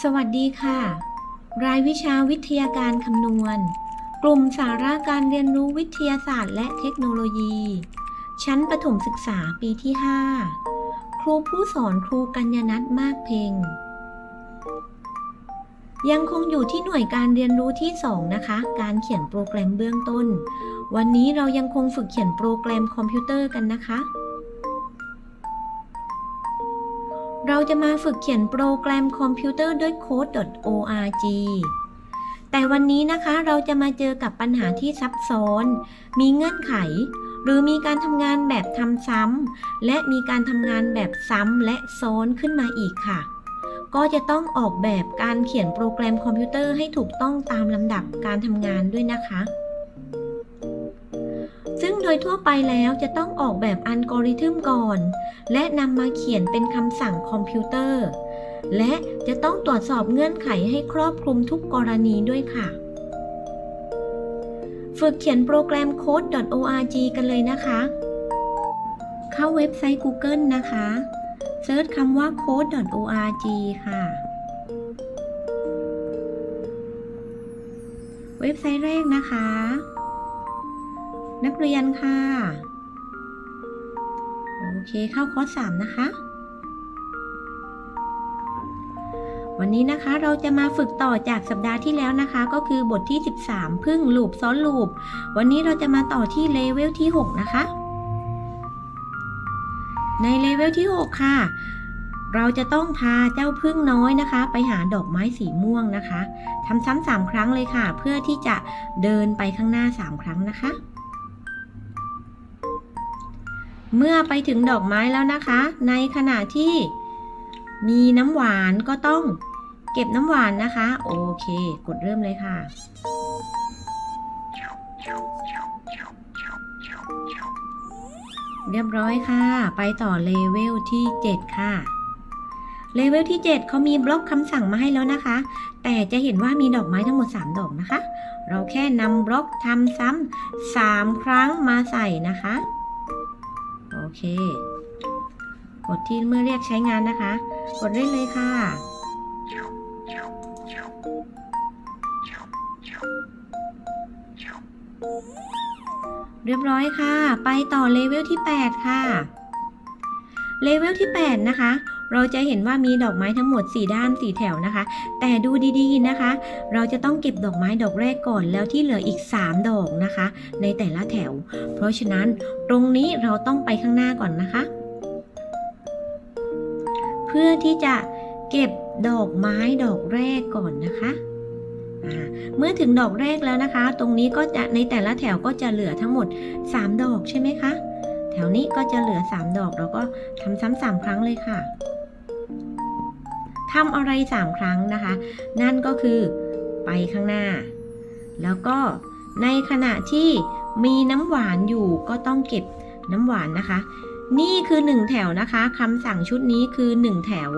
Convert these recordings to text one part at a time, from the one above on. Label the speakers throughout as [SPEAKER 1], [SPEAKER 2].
[SPEAKER 1] สวัสดีค่ะ รายวิชาวิทยาการคำนวณ กลุ่มสาระการเรียนรู้วิทยาศาสตร์และเทคโนโลยี ชั้นประถมศึกษาปีที่ 5 ครูผู้สอนครูกัญญนัทมากเพ็ง ยังคงอยู่ที่หน่วยการเรียนรู้ที่ 2 นะคะ การเขียนโปรแกรมเบื้องต้น วันนี้เรายังคงฝึกเขียนโปรแกรมคอมพิวเตอร์กันนะคะ เราจะมาฝึกเขียนโปรแกรมคอมพิวเตอร์ด้วย code.org แต่วันนี้นะคะเราจะมาเจอกับปัญหาที่ซับซ้อน มีเงื่อนไข หรือมีการทำงานแบบทำซ้ำและมีการทำงานแบบซ้ำและซ้อนขึ้นมาอีกค่ะ ก็จะต้องออกแบบการเขียนโปรแกรมคอมพิวเตอร์ให้ถูกต้องตามลำดับการทำงานด้วยนะคะ ซึ่งโดยทั่วไปแล้วจะต้องออกแบบอัลกอริทึมก่อน และนำมาเขียนเป็นคำสั่งคอมพิวเตอร์ และจะต้องตรวจสอบเงื่อนไขให้ครอบคลุมทุกกรณีด้วยค่ะ ฝึกเขียนโปรแกรม code.org กันเลยนะคะ เข้าเว็บไซต์ Google นะคะเซิร์ชคำว่า code.org ค่ะ เว็บไซต์แรกนะคะ นักเรียนค่ะ โอเคเข้าคอร์ส3นะคะ วันนี้นะคะเราจะมาฝึกต่อจากสัปดาห์ที่แล้วนะคะ ก็คือบทที่ 13 พึ่งลูปซ้อนลูป วันนี้เราจะมาต่อที่เลเวลที่ 6 นะคะ ในเลเวลที่ 6 ค่ะเราจะต้องพาเจ้าพึ่งน้อยนะคะ ไปหาดอกไม้สีม่วงนะคะทำซ้ำสามครั้งเลยค่ะ เพื่อที่จะเดินไปข้างหน้า3ครั้งนะคะ เมื่อไปถึงดอกไม้แล้วนะคะ ในขณะที่มีน้ำหวานก็ต้องเก็บน้ำหวานนะคะ โอเค กดเริ่มเลยค่ะ เรียบร้อยค่ะ ไปต่อเลเวลที่ 7 ค่ะ เลเวลที่ 7 เขามีบล็อกคำสั่งมาให้แล้วนะคะ แต่จะเห็นว่ามีดอกไม้ทั้งหมด 3 ดอกนะคะ เราแค่นำบล็อกทำซ้ำ3ครั้งมาใส่นะคะ เค กดที่เมื่อเรียกใช้งานนะคะ กดเล่นเลยค่ะ เรียบร้อยค่ะ ไปต่อเลเวลที่ 8 ค่ะ เลเวลที่ 8 นะคะ เราจะเห็นว่ามีดอกไม้ทั้งหมด 4 ด้าน 4 แถวนะคะ แต่ดูดีๆนะคะ เราจะต้องเก็บดอกไม้ดอกแรกก่อนแล้วที่เหลืออีก 3 ดอกนะคะ ในแต่ละแถว เพราะฉะนั้นตรงนี้เราต้องไปข้างหน้าก่อนนะคะ เพื่อที่จะเก็บดอกไม้ดอกแรกก่อนนะคะ เมื่อถึงดอกแรกแล้วนะคะ ตรงนี้ก็จะในแต่ละแถวก็จะเหลือทั้งหมด 3 ดอกใช่ไหมคะ แถวนี้ก็จะเหลือ 3 ดอกเราก็ทำซ้ำสามครั้งเลยค่ะ ทำอะไร 3 ครั้งนะคะ นั่นก็คือไปข้างหน้า แล้วก็ในขณะที่มีน้ำหวานอยู่ก็ต้องเก็บน้ำหวานนะคะ นี่คือ 1 แถวนะคะคำสั่งชุดนี้คือ 1 แถว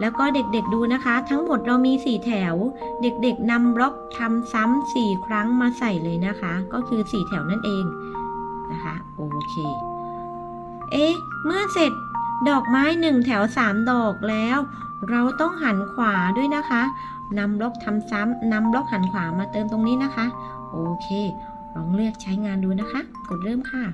[SPEAKER 1] แล้วก็เด็กๆดูนะคะ ทั้งหมดเรามี 4 แถว เด็กๆนำบล็อกทำซ้ำ4ครั้งมาใส่เลยนะคะ ก็คือ 4 แถวนั่นเองนะคะ โอเค เอ๊ะ เมื่อเสร็จ ดอกไม้1แถว3ดอกแล้ว เราต้องหันขวาด้วยนะคะนำบล็อกทำซ้ำนำบล็อกหันขวามาเติมตรงนี้นะคะ โอเค ลองเลือกใช้งานดูนะคะ กดเริ่มค่ะ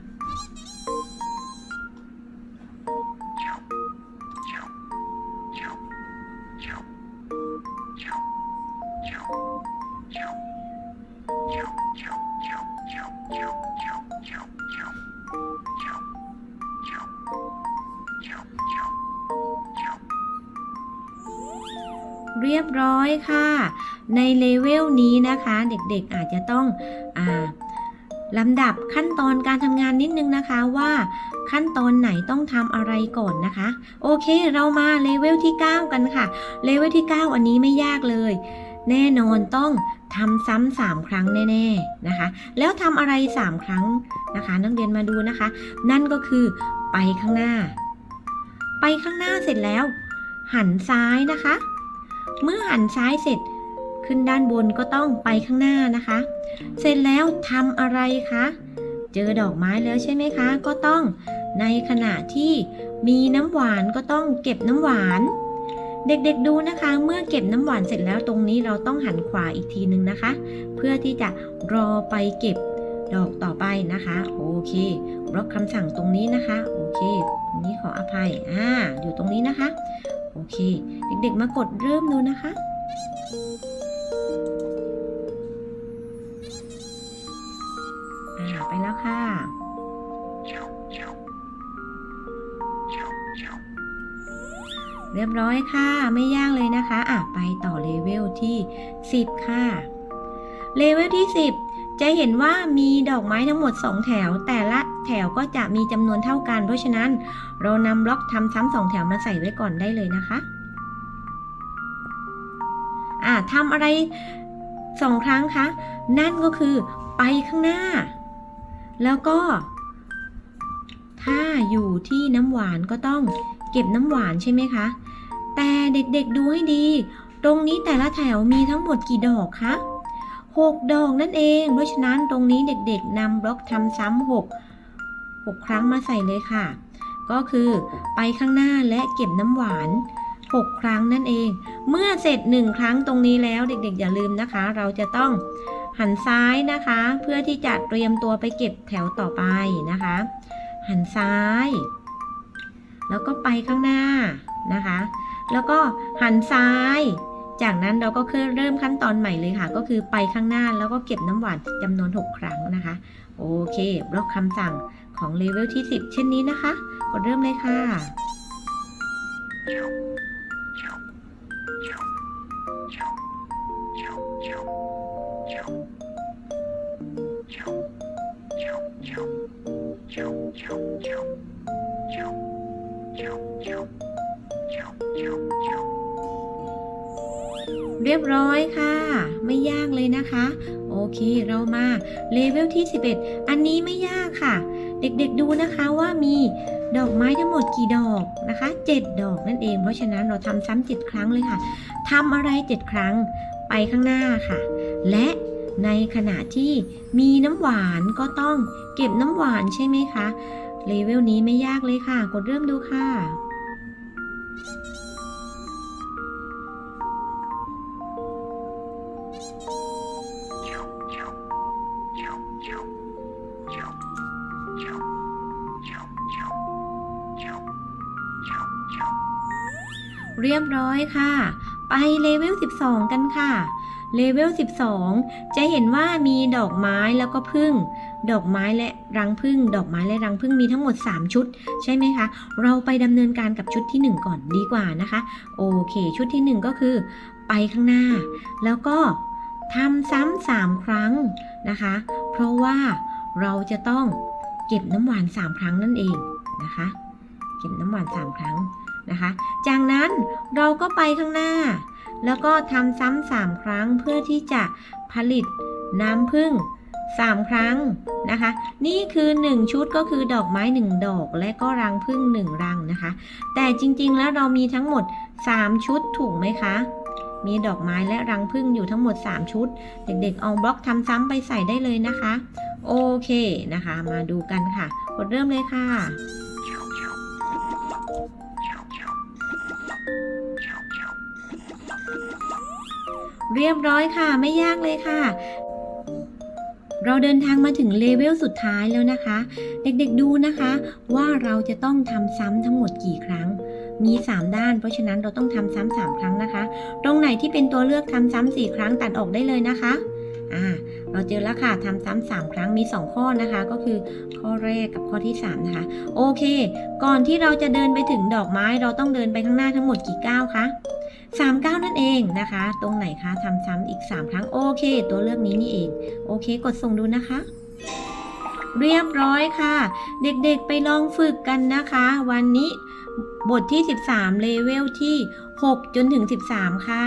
[SPEAKER 1] เรียบร้อยค่ะ ในเลเวลนี้นะคะ เด็กๆอาจจะต้องอลำดับขั้นตอนการทำงานนิดนึงนะคะว่าขั้นตอนไหนต้องทำอะไรก่อนนะคะ โอเคเรามาเลเวลที่ 9 กันค่ะ เลเวลที่ 9 อันนี้ไม่ยากเลย แน่นอนต้องทำซ้ำสามครั้งแน่ ๆนะคะ แล้วทำอะไร 3 ครั้งนะคะ นักเรียนมาดูนะคะ นั่นก็คือไปข้างหน้า ไปข้างหน้าเสร็จแล้ว หันซ้ายนะคะ เมื่อหันซ้ายเสร็จขึ้นด้านบนก็ต้องไปข้างหน้านะคะ เสร็จแล้วทำอะไรคะ เจอดอกไม้แล้วใช่ไหมคะ ก็ต้องในขณะที่มีน้ำหวานก็ต้องเก็บน้ำหวาน เด็กๆดูนะคะ เมื่อเก็บน้ำหวานเสร็จแล้วตรงนี้เราต้องหันขวาอีกทีนึงนะคะ เพื่อที่จะรอไปเก็บดอกต่อไปนะคะ โอเคบล็อกคำสั่งตรงนี้นะคะ โอเคตรงนี้ขออภัยอ่าอยู่ตรงนี้นะคะ โอเค เด็กๆ มากดเริ่มดูนะคะอ่าไปแล้วค่ะ เรียบร้อยค่ะ ไม่ยากเลยนะคะ อะ ไปต่อเลเวลที่ 10 ค่ะ เลเวลที่ 10 จะเห็นว่ามีดอกไม้ทั้งหมด 2 แถวแต่ละ แถวก็จะมีจำนวนเท่ากัน เพราะฉะนั้น เรานำบล็อกทำซ้ำสองแถวมาใส่ไว้ก่อนได้เลยนะคะอะทำอะไรสองครั้งคะ นั่นก็คือไปข้างหน้า แล้วก็ ถ้าอยู่ที่น้ำหวานก็ต้องเก็บน้ำหวานใช่ไหมคะ แต่เด็กๆดูให้ดี ตรงนี้แต่ละแถวมีทั้งหมดกี่ดอกคะหกดอกนั่นเอง เพราะฉะนั้นตรงนี้เด็กๆนำบล็อกทำซ้ำห กหกครั้งมาใส่เลยค่ะ ก็คือไปข้างหน้าและเก็บน้ำหวานหกครั้งนั่นเอง เมื่อเสร็จหนึ่งครั้งตรงนี้แล้วเด็กๆ อย่าลืมนะคะ เราจะต้องหันซ้ายนะคะ เพื่อที่จะเตรียมตัวไปเก็บแถวต่อไปนะคะ หันซ้าย แล้วก็ไปข้างหน้านะคะ แล้วก็หันซ้าย จากนั้นเราก็คือเริ่มขั้นตอนใหม่เลยค่ะ ก็คือไปข้างหน้าแล้วก็เก็บน้ำหวานจำนวน 6 ครั้งนะคะ โอเคบล็อกคำสั่ง ของเลเวลที่ 10 เช่นนี้นะคะ กดเริ่มเลยค่ะเรียบร้อยค่ะ ไม่ยากเลยนะคะ โอเคเรามาเลเวลที่ 11 อันนี้ไม่ยากค่ะ เด็กๆดูนะคะว่ามีดอกไม้ทั้งหมดกี่ดอกนะคะ 7 ดอกนั่นเอง เพราะฉะนั้นเราทำซ้ำ7ครั้งเลยค่ะทำอะไร 7 ครั้งไปข้างหน้าค่ะ และในขณะที่มีน้ำหวานก็ต้องเก็บน้ำหวานใช่ไหมคะเลเวลนี้ไม่ยากเลยค่ะ กดเริ่มดูค่ะ เรียบร้อยค่ะ ไปเลเวล 12 กันค่ะ เลเวล 12 จะเห็นว่ามีดอกไม้แล้วก็พึ่ง ดอกไม้และรังพึ่ง ดอกไม้และรังพึ่งมีทั้งหมด 3 ชุด ใช่ไหมคะ เราไปดำเนินการกับชุดที่ 1 ก่อนดีกว่านะคะ โอเค ชุดที่ 1 ก็คือ ไปข้างหน้า แล้วก็ทำซ้ำสามครั้งนะคะ เพราะว่าเราจะต้องเก็บน้ำหวาน 3 ครั้งนั่นเองนะคะ เก็บน้ำหวาน 3 ครั้ง นะคะ จากนั้นเราก็ไปข้างหน้า แล้วก็ทำซ้ำสามครั้งเพื่อที่จะผลิตน้ำผึ้ง3 ครั้งนะคะ นี่คือ 1 ชุดก็คือดอกไม้ 1 ดอกและก็รังผึ้ง1 รังนะคะ แต่จริงๆแล้วเรามีทั้งหมด 3 ชุดถูกไหมคะ มีดอกไม้และรังผึ้งอยู่ทั้งหมด 3 ชุด เด็กๆเอาบล็อกทำซ้ำไปใส่ได้เลยนะคะ โอเคนะคะ มาดูกันค่ะกดเริ่มเลยค่ะ เรียบร้อยค่ะ ไม่ยากเลยค่ะ เราเดินทางมาถึงเลเวลสุดท้ายแล้วนะคะ เด็กๆดูนะคะ ว่าเราจะต้องทำซ้ำทั้งหมดกี่ครั้ง มี 3 ด้าน เพราะฉะนั้นเราต้องทำซ้ำสามครั้งนะคะ ตรงไหนที่เป็นตัวเลือกทำซ้ำสี่ครั้งตัดออกได้เลยนะคะอ่าเราเจอแล้วค่ะทำซ้ำสามครั้งมี 2 ข้อนะคะ ก็คือข้อแรกกับข้อที่ 3 นะคะ โอเค ก่อนที่เราจะเดินไปถึงดอกไม้ เราต้องเดินไปข้างหน้าทั้งหมดกี่ก้าวคะ สามก้านั่นเองนะคะ ตรงไหนคะทำซ้ำอีก 3 ครั้ง โอเค ตัวเลือกนี้นี่เอง โอเค กดส่งดูนะคะ เรียบร้อยค่ะ เด็กๆไปลองฝึกกันนะคะ วันนี้บทที่ 13 เลเวลที่ 6 จนถึง 13 ค่ะ